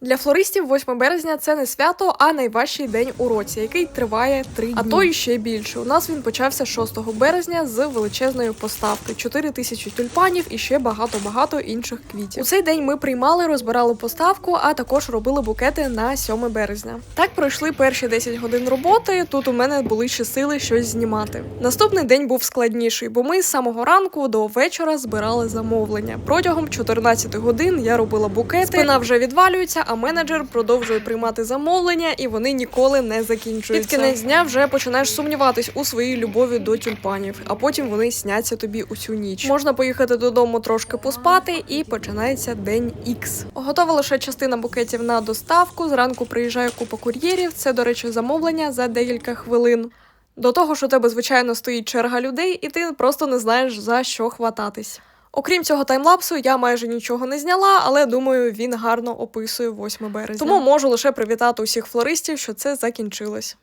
Для флористів 8 березня це не свято, а найважчий день у році, який триває три дні. А то і ще більше. У нас він почався 6 березня з величезної поставки: 4 тисячі тюльпанів і ще багато багато інших квітів. У цей день ми приймали, розбирали поставку, а також робили букети на 7 березня. Так пройшли перші 10 годин роботи. Тут у мене були ще сили щось знімати. Наступний день був складніший, бо ми з самого ранку до вечора збирали замовлення. Протягом 14 годин я робила букети. Спина вже відвалюється, а менеджер продовжує приймати замовлення, і вони ніколи не закінчуються. Під кінець дня вже починаєш сумніватись у своїй любові до тюльпанів, а потім вони сняться тобі усю ніч. Можна поїхати додому трошки поспати, і починається день Ікс. Готова лише частина букетів на доставку. Зранку приїжджає купа кур'єрів. Це, до речі, замовлення за декілька хвилин. До того ж, у тебе, звичайно, стоїть черга людей, і ти просто не знаєш за що хвататись. Окрім цього таймлапсу, я майже нічого не зняла, але думаю, він гарно описує 8 березня. Тому можу лише привітати усіх флористів, що це закінчилось.